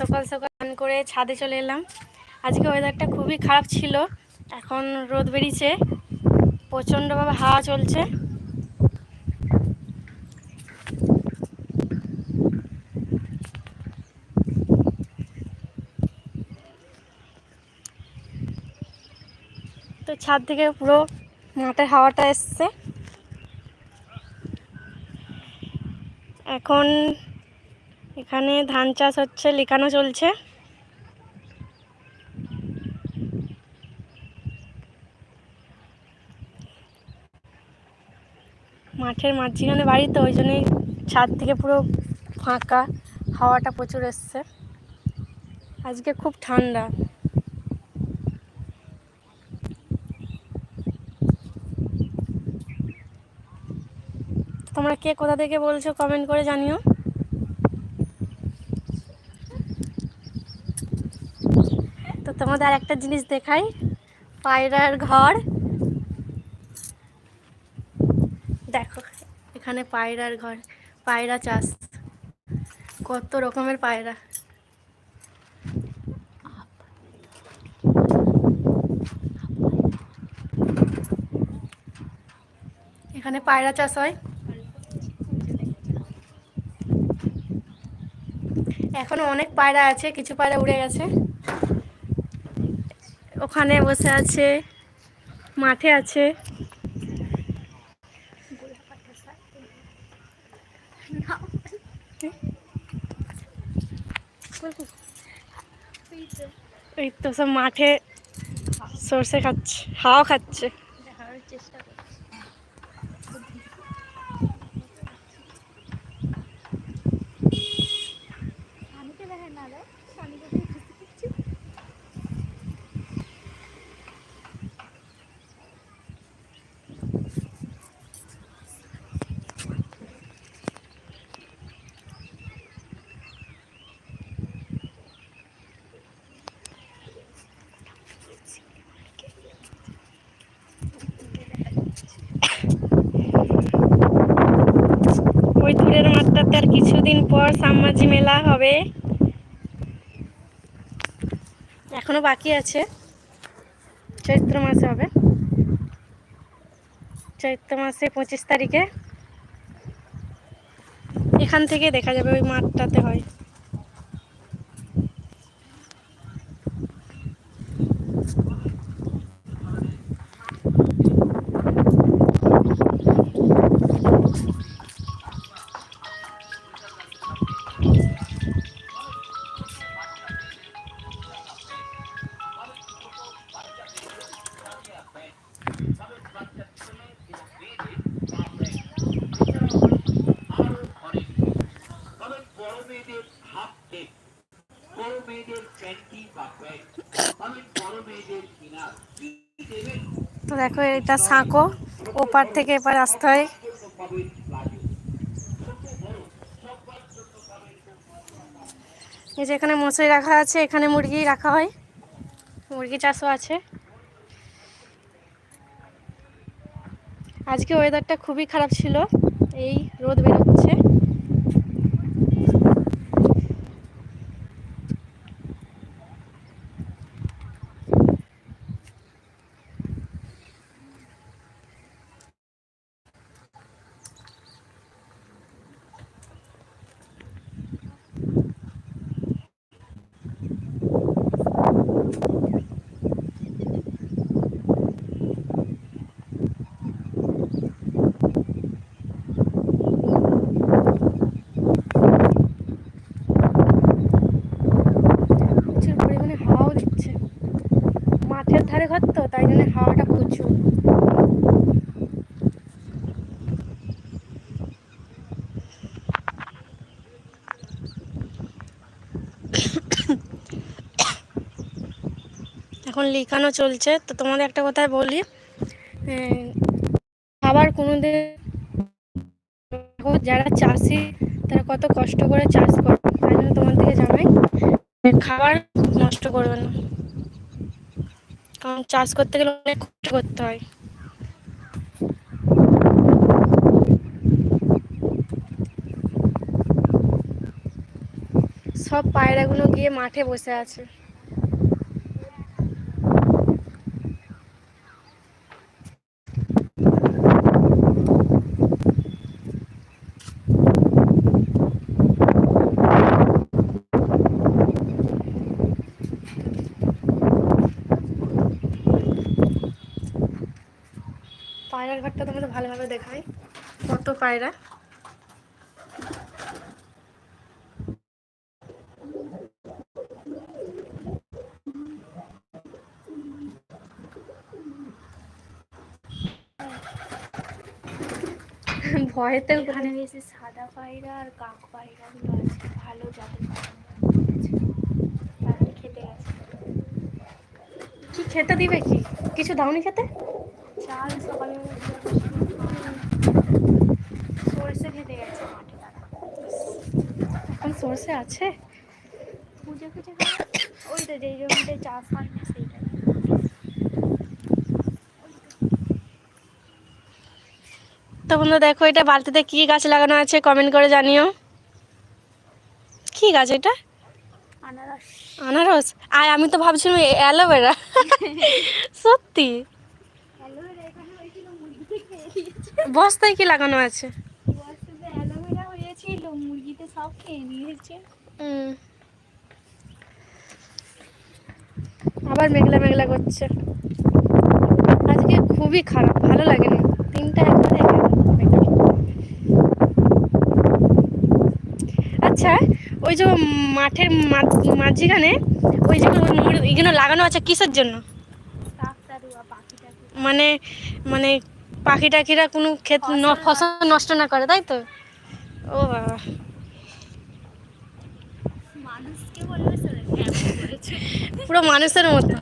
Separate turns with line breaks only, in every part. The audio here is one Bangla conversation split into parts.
সকাল সকাল স্নান করে ছাদে চলে এলাম। আজকে ওয়েদারটা খুবই খারাপ ছিল। এখন রোদ বেরিয়েছে। প্রচণ্ডভাবে হাওয়া চলছে। তো ছাদ থেকে পুরো মাঠের হাওয়াটা এসছে। এখন এখানে ধান চাষ হচ্ছে লিখানো চলছে। মাঠের মাঝখানে বাড়ি তো, ওই জন্যই ছাদ থেকে পুরো ফাঁকা, হাওয়াটা প্রচুর এসছে। আজকে খুব ঠান্ডা। তোমরা কে কোথা থেকে বলছো কমেন্ট করে জানিও। তোমাদের আর একটা জিনিস দেখাই। পায়রার ঘর। দেখো, এখানে পায়রার ঘর, পায়রা চাষ। কত রকমের পায়রা। এখানে পায়রা চাষ হয়। এখনও অনেক পায়রা আছে, কিছু পায়রা উড়ে গেছে। ওখানে বসে আছে মাঠে আছে। এই তো সব মাঠে সর্ষে খাচ্ছে হাওয়া খাচ্ছে। ওই দূরের মাঠটাতে আর কিছুদিন পর সাম্মাজি মেলা হবে। এখনও বাকি আছে। চৈত্র মাসে হবে। চৈত্র মাসে পঁচিশ তারিখে। এখান থেকে দেখা যাবে ওই মাঠটাতে হয়।
মেয়েদের হাফ কেক বড় মেয়েদের প্যান্টি বা প্যান্ট তবে বড় মেয়েদের কিনা
তো দেখো, এটা সাঁকো। ওপার থেকে এপার আসতে হয়। এই যে এখানে মশারি রাখা আছে, এখানে মুরগি রাখা হয়। মুরগি চাষও আছে। আজকে ওয়েদারটা খুবই খারাপ ছিল। এই রোদ বেরোচ্ছে প্রচুর পরিমাণে হাওয়াও দিচ্ছে মাঠের ধারে ঘর তো তাই জন্য হাওয়াটা প্রচুর এখন লিখানো চলছে। তো তোমাদের একটা কথা বলি খাবার কোনোদিন যারা চাষি, তারা কত কষ্ট করে চাষ করে। তাই জন্য তোমার তোমাদেরকে জানাই খাবার নষ্ট করবে না। কারণ চাষ করতে গেলে অনেক কষ্ট করতে হয়। সব পায়রাগুলো গিয়ে মাঠে বসে আছে। পায়রার ঘরটা তোমাদের ভালোভাবে দেখাই। কত পায়রা? ভয়েতে
এখানে বেশি সাদা পায়রা আর কাক পায়রাগুলো আছে। ভালো জাতের পায়রা আছে। খেতে গেছে
কি খেতে দিবে কি? কিছু দাওনি খেতে?
চাল সকালে সরষে খেতে গেছে মাঠে তারা
এখন সর্ষে আছে?
পুজো করে ওই তো যেই জমিতে চাষ হয় না সেইটা
তো বন্ধু দেখো এটা বালতিতে কি গাছ লাগানো আছে কমেন্ট করে জানিও। কি গাছ এটা?
আনারস।
আনারস? আর আমি তো ভাবছিলাম অ্যালোভেরা। সত্যি
অ্যালোভেরা এখানে হয়েছিল মুরগিতে খেয়ে নিয়েছে
বস্তায় কি লাগানো আছে?
হয়েছিল মুরগিতে সব খেয়ে নিয়েছে।
আবার মেঘলা মেঘলা করছে। আজকে খুবই খারাপ ভালো লাগেনি। তিনটা একবারে আচ্ছা ওই যে মাঠের মাঝখানে ওই যে এগুলো লাগানো আছে কিসের জন্য? মানে মানে পাখি টাখিরা কোনো ক্ষেত ফসল নষ্ট না করে তাই তো? ও বাবা। পুরো মানুষের মতো।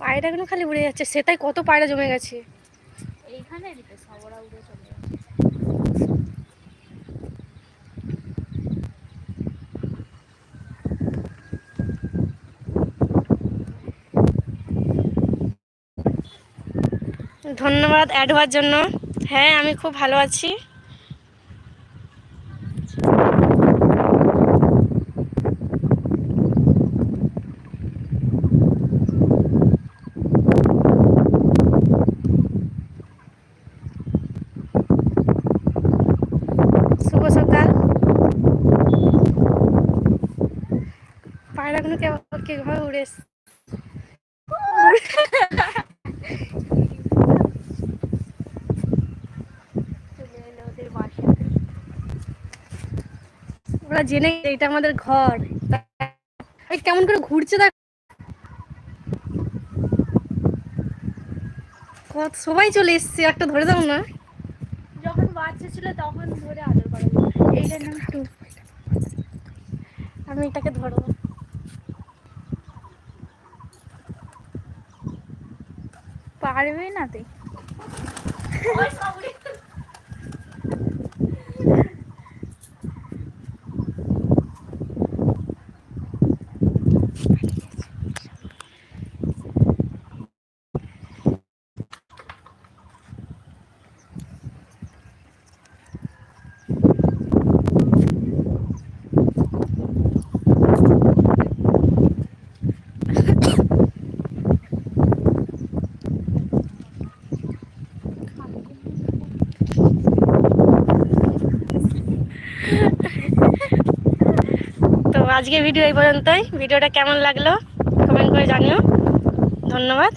পায়রাগুলো খালি উড়ে যাচ্ছে? সেটাই কত পায়রা জমে গেছে।
এইখানে দিতে সবরা উড়ে চলে যাবে
ধন্যবাদ অ্যাড হওয়ার জন্য। হ্যাঁ আমি খুব ভালো আছি। শুভ সকাল। পায়রাগুলো কেমন কীভাবে উড়ে এসছে?
চলে এলো ওদের বাসা
ওরা জেনে এটা আমাদের ঘর। কেমন করে ঘুরছে দেখ। সবাই চলে এসছে একটা ধরে দাও না।
যখন বাচ্চা ছিল তখন ধরে আদর করা এইটার নাম টু।
আমি এটাকে ধরবো।
পারবে না তুই
তো আজকে ভিডিও এই পর্যন্তই। ভিডিওটা কেমন লাগল? কমেন্ট করে জানিও। ধন্যবাদ।